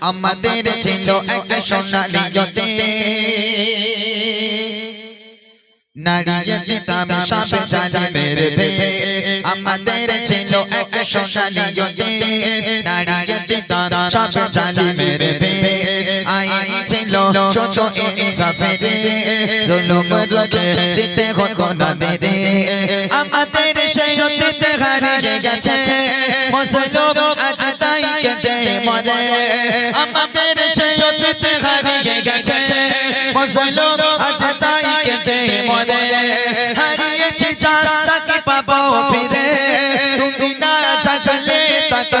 আমাদের ছিল এক সোনালি জ্যোতি নারিয়ে দিতাম সব জালিমের ভে আমাদের ছিল এক সোনালি জ্যোতি নারিয়ে দিতাম সব জালিমের ভে আইন ছিল ছোট ইনসাফের জুলুম রোখে দিতে দিদি আমাদের সেই সত্যিতে হারিয়ে গেছে। মুসলমান আজ তাই কেটে মরে। আমাদের সেই সত্যিতে হারিয়ে গেছে। মুসলমান আজ তাই কেটে মরে। হারিয়েছে চাঁদ তাকে পাবো ফিরে। তুমি না চাচলে তাকে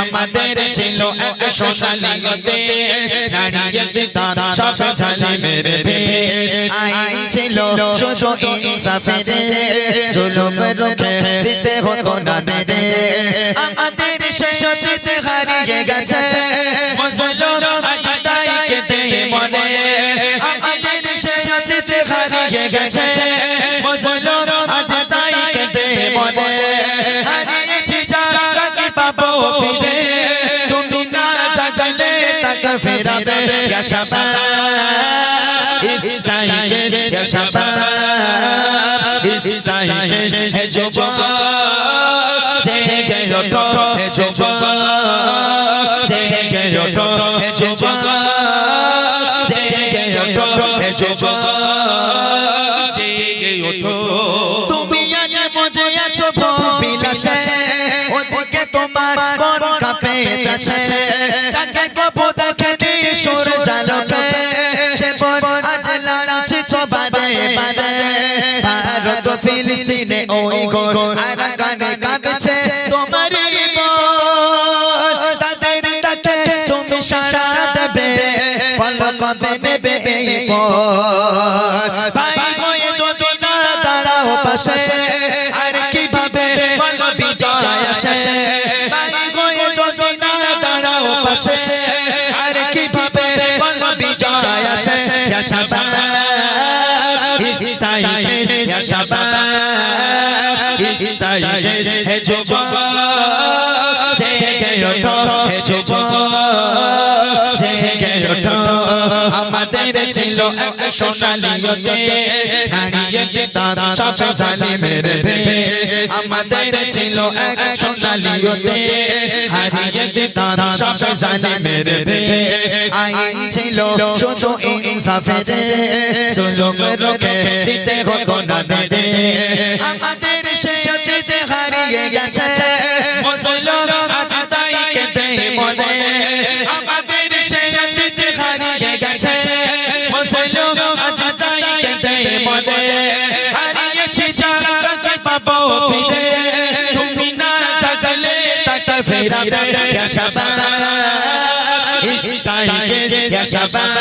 আমাদের ছিল এক সোনালি গতে। নারিয়ে দিতাম সব মেরে ভে আইন ছিল শুধু ইনসাফের জুলুম রুখে দিতে হতো না দে আমাদের সেই সত্যিতে হারিয়ে গেছে। মুসলমান তাকে ফেরাবে ইয়া শাবাব ইসাই কে ইয়া শাবাব ইসাই কে হে যুবক মন কাঁপে যাকে কবু দেখে সুর জালকে সে বন আজ লাঞ্ছিত বারে বারে ভারত ফিলিস্তিনে ওই গোর আর কাঁদছে। তোমারই মন তাদের ডাকে তুমি সারা দেবে। ফল কবে নেবে এই পথ ভাই হয়ে যদি না দাঁড়াও পাশে, আর কীভাবে বল বিজয় আসে? পাশে আর কীভাবে বল বিজয় আসে? শাবাব ইসাই কে শাবাব ইসাই হে যুবক, জেগে ওঠো, হে যুবক। আমাদের ছিল এক সোনালি ওতে হারিয়ে দিতাম সব জালিমের ভে আমাদের ছিল এক সোনালি ওতে হারিয়ে দিতাম সব জালিমের ভে আইন ছিল শুধু ইনসাফের। জুলুম রোখে দিতে হতো না দে আমাদের সত্যিতে হারিয়ে গেছে। মুসলমান আজ তাই কেটে মনে মনে হারিয়েছি যারা পাবো ফিরে। তুমি না চাচলে তাকে ফেরাবে ইয়া শাবাব ইসাই কে ইয়া শাবাব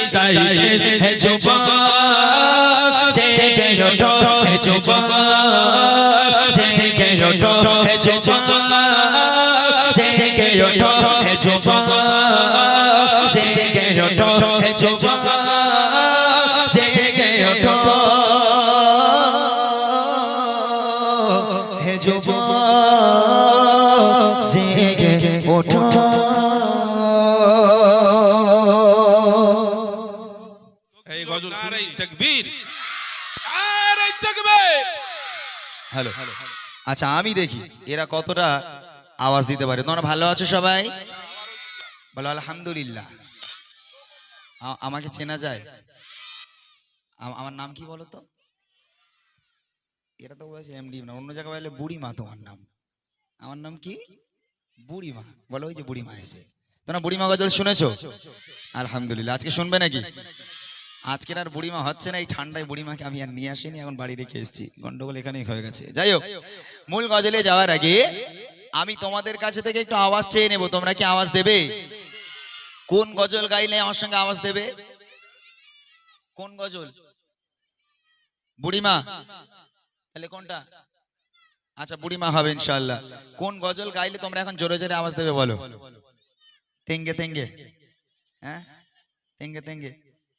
ইসাই কে হে যুবক জেগে ওঠো হে যুবক জেগে ওঠো হে যুবক জেগে ওঠো হে যুবক জেগে ওঠো হে যুবক। এই গজল নারাই তাকবীর। নারাই তাকবীর। হ্যালো। আচ্ছা আমি দেখি এরা কতটা আওয়াজ দিতে পারে। তোমরা ভালো আছো সবাই? বলো আলহামদুলিল্লাহ। আমাকে চেনা যায়? আমার নাম কি বলো তো? এটা তো বলেছে এমডি না অন্য জায়গায় বলে বুড়ি মা তোমার নাম। আমার নাম কি? বুড়ি মা বলো ওই যে বুড়ি মা এসে। তোমরা বুড়ি মা গজল শুনেছো? আলহামদুলিল্লাহ। আজকে শুনবে নাকি? আজকের আর বুড়িমা হচ্ছে না, এই ঠান্ডায় বুড়িমাকে আমি আর নিয়ে আসিনি, এখন বাড়ি রেখে এসেছি। গন্ডগোল এখানেই হয়ে গেছে। যাই হোক, মূল গজলে যাওয়ার আগে আমি তোমাদের কাছে থেকে একটু আওয়াজ চেয়ে নেব। তোমরা কি আওয়াজ দেবে? কোন গজল গাইলে আমার সঙ্গে আওয়াজ দেবে? কোন গজল? বুড়িমা, তাহলে কোনটা? আচ্ছা বুড়িমা হবে ইনশাআল্লাহ। কোন গজল গাইলে তোমরা এখন জোরে জোরে আওয়াজ দেবে বলো? তেঙ্গে তেঙ্গে হ্যাঁ? তেঙ্গে তেঙ্গে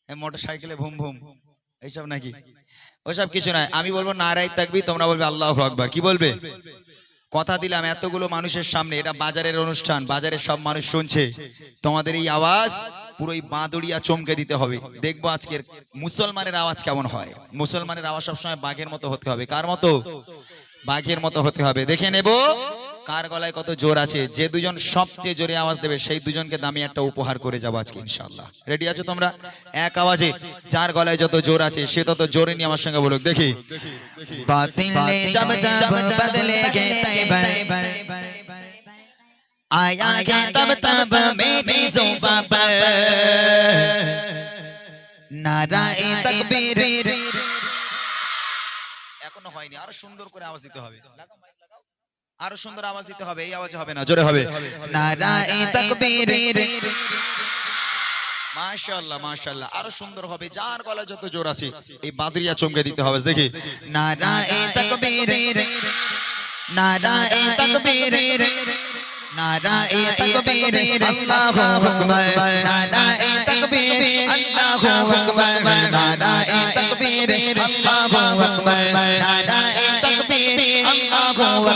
মোটর সাইকেলে ভুম ভুম। এইসব নাকি? ওসব কিছু নয়। আমি বলব নারাই থাকবি তোমরা বলবে আল্লাহ আকবার। কি বলবে? কথা দিলাম এতগুলো মানুষের সামনে, এটা বাজারের অনুষ্ঠান, বাজারের সব মানুষ শুনছে। তোমাদের এই আওয়াজ পুরো এই বাঁদড়িয়া চমকে দিতে হবে। দেখব আজকের মুসলমানের আওয়াজ কেমন হয়। মুসলমানের আওয়াজ সবসময় বাঘের মতো হতে হবে। কার মতো? বাঘের মতো হতে হবে দেখে নেব কার গলায় কত জোর আছে যে দুজন সবচেয়ে জোরে আওয়াজ দেবে সেই দুজনকে দামি একটা উপহার করে যাবো আজকে ইনশাল্লাহ রেডি আছো তোমরা এক আওয়াজে যার গলায় যত জোর আছে সে তত জোরে নিয়ে আমার সঙ্গে বলুক দেখি বাতিলে জব জব বদলেগে তৈবার आया है तब तब मेरी जुबां पर নারায়ে তাকবীর এখনও হয়নি, আরও সুন্দর করে আওয়াজ দিতে হবে। আরও সুন্দর আওয়াজ দিতে হবে, এই আওয়াজে হবে না, জোরে হবে। মাশাআল্লাহ মাশাআল্লাহ, আরও সুন্দর হবে, যার গলা যত জোর আছে, এই বাদরিয়া চমকে দিতে হবে, দেখি। নারায়ে তাকবীর তাকবীর আল্লাহু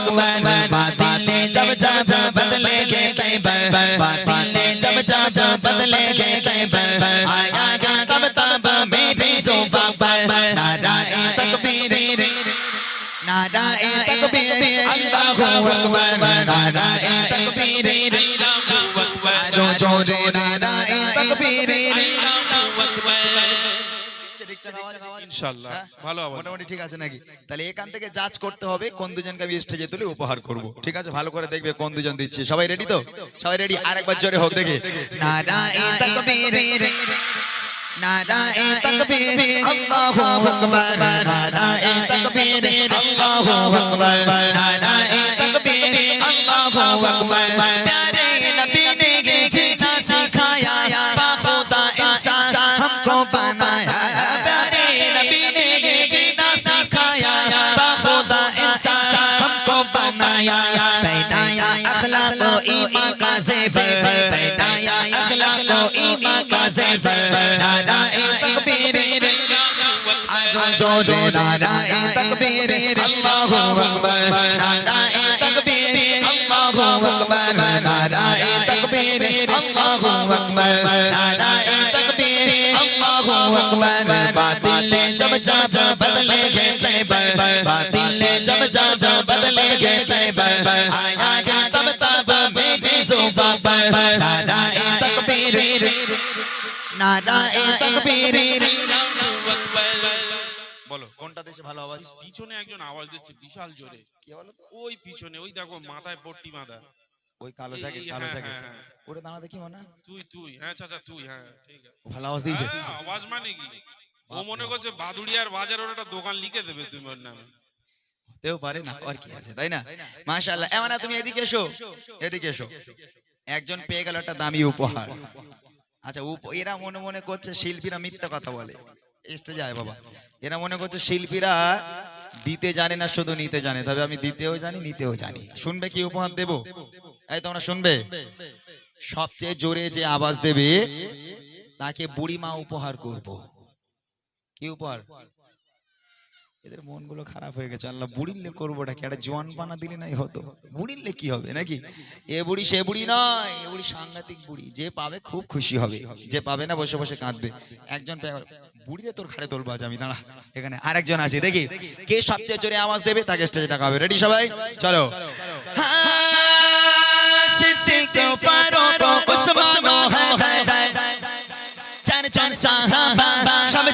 अकबर बातिले जब जा बदले के तैबर बातिले जब जा बदले के तैबर आया का कब तब में भी सोफा पर नाराए तकबीर नाराए तकबीर अल्लाहू अकबर नाराए तकबीर अल्लाहू अकबर रोजो रे नाराए तकबीर अल्लाहू अकबर নারায়ে তকবীর ইনশাআল্লাহ। ভালো আওয়াজ মোটামুটি ঠিক আছে নাকি? তাহলে এখান থেকে জাজ করতে হবে কোন দুজনকে আমি স্টেজে তুলে উপহার করব। ঠিক আছে? ভালো করে দেখবে কোন দুজন দিচ্ছে। সবাই রেডি তো? সবাই রেডি আরেকবার জোরে হোক দেখে। নারায়ে তাকবীর। নারায়ে তাকবীর। আল্লাহু আকবার। নারায়ে তাকবীর। আল্লাহু আকবার। নারায়ে তাকবীর। ایمان کا زیور پیدایا اخلاق و ایمان کا زیور نعرہ تکبیر جو جو نعرہ تکبیر اللہ اکبر نعرہ تکبیر اللہ اکبر نعرہ تکبیر اللہ اکبر نعرہ تکبیر اللہ اکبر باطل جب چاچا بدلے گئے تیبر باطل جب چاچا بدلے گئے تیبر آیا বলো কোনটা দেশে ভালো আওয়াজ? পিছনে একজন আওয়াজ দিচ্ছে বিশাল জোরে। কি বলো তো? ওই পিছনে ওই দেখো মাথায় পট্টি ওই কালো কালো হ্যাঁ, হ্যাঁ, হ্যাঁ। দাঁড়া দেখি মনে তুই তুই হ্যাঁ চাচা তুই হ্যাঁ ঠিক আছে। ভালো আওয়াজ দিয়েছে? আওয়াজ মানে কি? ও মনে করছে বাদুড়িয়ার বাজার ওর একটা দোকান লিখে দেবে তুমি ওর নামে। পারে না আর কি আছে তাই না? মাশাআল্লাহ এমন তুমি এদিকে এসো। এদিকে এসো। একজন পেয়ে গেল একটা দামি উপহার। আচ্ছা এরা মনে মনে করছে শিল্পীরা মিথ্যা কথা বলে। যায় বাবা। এরা মনে করছে শিল্পীরা দিতে জানে না, শুধু নিতে জানে। তবে আমি দিতেও জানি, নিতেও জানি। শুনবে কি উপহার দেব? এই তোমরা শুনবে? সবচেয়ে জোরে যে আওয়াজ দেবে, তাকে বুড়িমা উপহার করব। কি উপহার? এদের মনগুলো খারাপ হয়ে গেছে। আল্লাহ বুড়িলে করবোটা কি? একটা জোয়ান পানা দিলে নাই হতো। বুড়িলে কি হবে নাকি? এ বুড়ি সে বুড়ি নয়, এ বুড়ি সাংঘাতিক বুড়ি। যে পাবে খুব খুশি হবে, যে পাবে না বসে বসে কাঁদবে। একজন বুড়িরে তোর ঘাড়ে তোলবো আজ আমি, দাঁড়া। এখানে আরেকজন আছে, দেখি। কে সবচেয়ে জোরে আওয়াজ দেবে? তাকে স্টেজে টাকা হবে। রেডি সবাই? চলো। উসমান ও হায়দার চার চার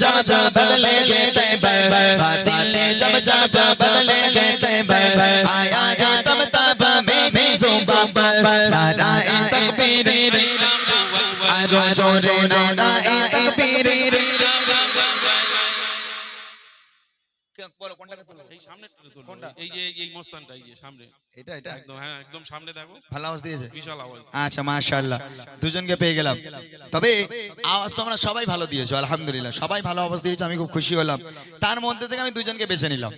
चाचा बदले गए ते बातिल ने जब चाचा बदले गए ते आया गया तब तब में भी जुबा नाराए तकबीर रे अरो जोरे नाराए तकबीर रे বলো কোনটাকে তুলবো? এই সামনে এই যে এই মস্তানটা এই যে সামনে। এটা এটা। একদম হ্যাঁ একদম সামনে দেখো। ভালো আওয়াজ দিয়েছে। বিশাল আওয়াজ। আচ্ছা মাশাআল্লাহ। দুজনকে পেয়ে গেলাম। তবে আওয়াজ তোমরা সবাই ভালো দিয়েছ আলহামদুলিল্লাহ। সবাই ভালো আওয়াজ দিয়েছ আমি খুব খুশি হলাম। তার মধ্যে থেকে আমি দুজনকে বেছে নিলাম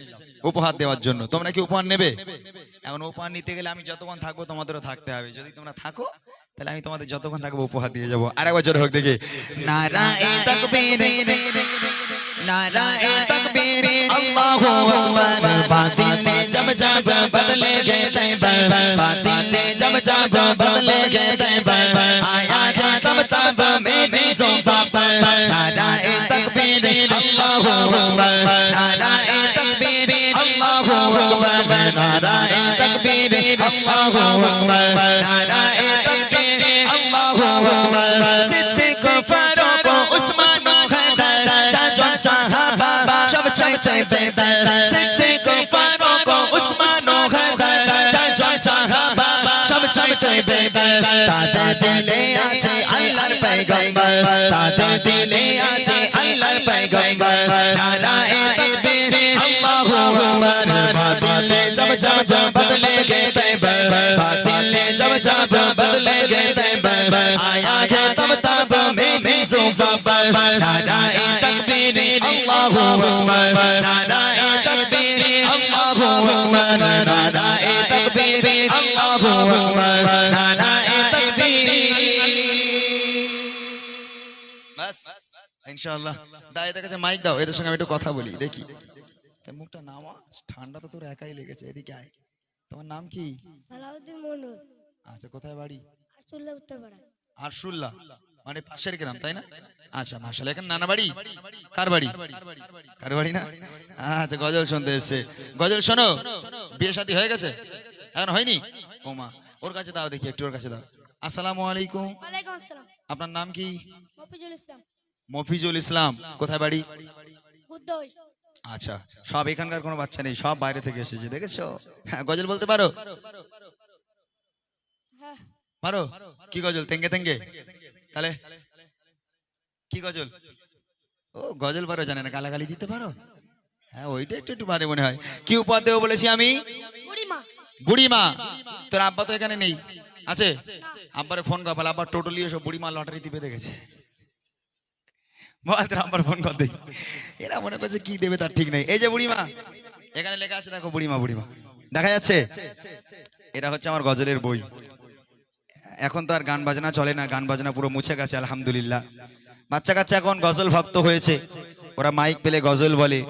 উপহার দেওয়ার জন্য। তোমরা কি উপহার নেবে? এখন উপহার নিতে গেলে আমি যতক্ষণ থাকব তোমাদেরও থাকতে হবে। যদি তোমরা থাকো তাহলে আমি তোমাদের যতক্ষণ থাকবো উপহার দিয়ে যাবো আরেকবার জোরে হোক দেখি নারায়ে তাকবীর नाराए तकबीर अल्लाहु अकबर बातिल ने जब जब बदलेंगे तैबर बातिल ने जब जब बदलेंगे तैबर आया है तब तब मेरी जुबान पर नाराए तकबीर अल्लाहु अकबर नाराए तकबीर अल्लाहु अकबर नाराए तकबीर अल्लाहु अकबर नाराए তাদের দিলে আছে আল্লাহর পয়গম্বর তাদের দিলে আছে আল্লাহর পয়গম্বর آیا ہے تمتاب میری زبا پر نعرہ تکبیر اللہ اکبر نعرہ تکبیر اللہ اکبر نعرہ تکبیر اللہ اکبر نعرہ ইনশাআল্লাহ দাঁড়িয়ে কাছে মাইক দাও এদের সঙ্গে আমি একটু কথা বলি দেখি মুখটা নামা ঠান্ডা তো তোর একাই লেগেছে এদিকে আয় তোমার নাম কি সালাউদ্দিন মন্ডল আচ্ছা কোথায় বাড়ি আসলে উত্তরপাড়া আরশুল্লাহ মানে পাশের গ্রাম তাই না? আচ্ছা মাসাল এখানে নানা বাড়ি? কার বাড়ি? কার বাড়ি না? আচ্ছা গজল শুনতে এসছে। গজল শোনো বিয়ে শাদী হয়ে গেছে? এখন হয়নি? ওমা ওর কাছে দাও দেখি একটু ওর কাছে দাও। আসসালামু আলাইকুম। আপনার নাম কি? মফিজুল ইসলাম। মফিজুল ইসলাম কোথায় বাড়ি? আচ্ছা সব এখানকার কোনো বাচ্চা নেই সব বাইরে থেকে এসেছে দেখেছ? হ্যাঁ গজল বলতে পারো? হ্যাঁ। পারো কি গজল? তেঙ্গে তেঙ্গে। তাহলে কি গজল? ও গজল পারো জানে না গালাগালি দিতে পারো? হ্যাঁ ওইটা একটু একটু পারে মনে হয়। কি উপহার দেবো বলেছি আমি? বুড়িমা। বুড়িমা। তোর আব্বা তো এখানে নেই। আছে? আব্বারে ফোন কর আব্বার টোটালি সব বুড়িমা লটারি দিবে দেখেছে বল তোর আব্বার ফোন কর দেখি। এরা মনে করছে কি দেবে তার ঠিক নেই। এই যে বুড়িমা। এখানে লেখা আছে দেখো বুড়িমা বুড়িমা। দেখা যাচ্ছে? এটা হচ্ছে আমার গজলের বই। এখন তো আর গান বাজনা চলে না, গান বাজনা পুরো মুছে গেছে, আলহামদুলিল্লাহ। বাচ্চা কাচ্চা এখন গজল ভক্ত হয়েছে। ওরা মাইক পেলে গজল বলে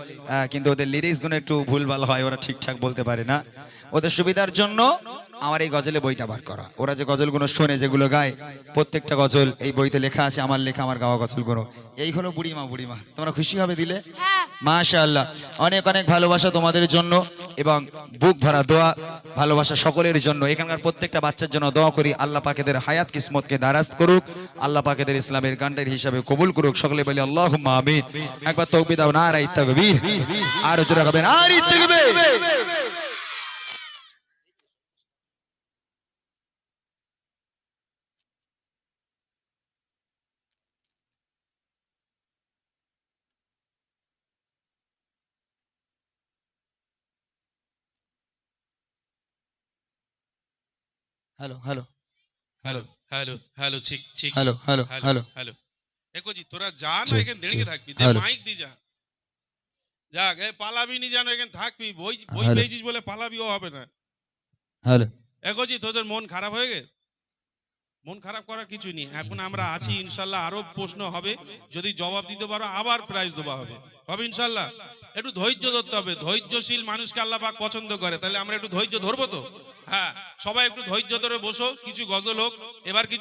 কিন্তু ওদের লিরিক্সগুলো একটু ভুলভাল হয়, ওরা ঠিকঠাক বলতে পারে না। ওদের সুবিধার জন্য আমার এই গজলে বইটা বার করা। ওরা যে গজলগুলো শোনে যেগুলো গায় প্রত্যেকটা গজল এই বইতে লেখা আছে আমার লেখা আমার গাওয়া গজলগুলো। এই হলো বুড়িমা বুড়িমা। তোমরা খুশি হবে দিলে? হ্যাঁ। মাশাআল্লাহ। অনেক অনেক ভালোবাসা তোমাদের জন্য এবং বুক ভরা দোয়া ভালোবাসা সকলের জন্য। এখানকার প্রত্যেকটা বাচ্চার জন্য দোয়া করি আল্লাহ পাকেদের হায়াত কিসমতকে দারাজ করুক আল্লাহ পাকেদের ইসলামের গান্ডের হিসাবে কবুল করুক। সকলে বলি আল্লাহ আমিন। একবার তকবি দাও না রাই তাকবীর। আর জোরে হবে না hello hello hello hello hello ঠিক ঠিক হ্যালো হ্যালো হ্যালো হ্যালো দেখো জি তোরা যা না এখানে দেড়কে থাকবি দে মাইক দি যা যাক এ পালাবি নি জানো এখানে থাকবি বই বই। পেয়েছিস বলে পালাবিও হবে না হ্যালো দেখো জি তোদের মন খারাপ হয়ে গেছে মন খারাপ করার কিছু নেই। এখন আমরা আছি, ইনশাল্লাহ আরও প্রশ্ন হবে। যদি জবাব দিতে পারো, আবার প্রাইজ দেওয়া হবে। হবে ইনশাল্লাহ। একটু ধৈর্য ধরতে হবে। ধৈর্যশীল মানুষকে আল্লাহ পাক পছন্দ করে। তাহলে আমরা একটু ধৈর্য ধরবো তো? হ্যাঁ সবাই একটু ধৈর্য ধরে বসো। কিছু গজল হোক, এবার কিছু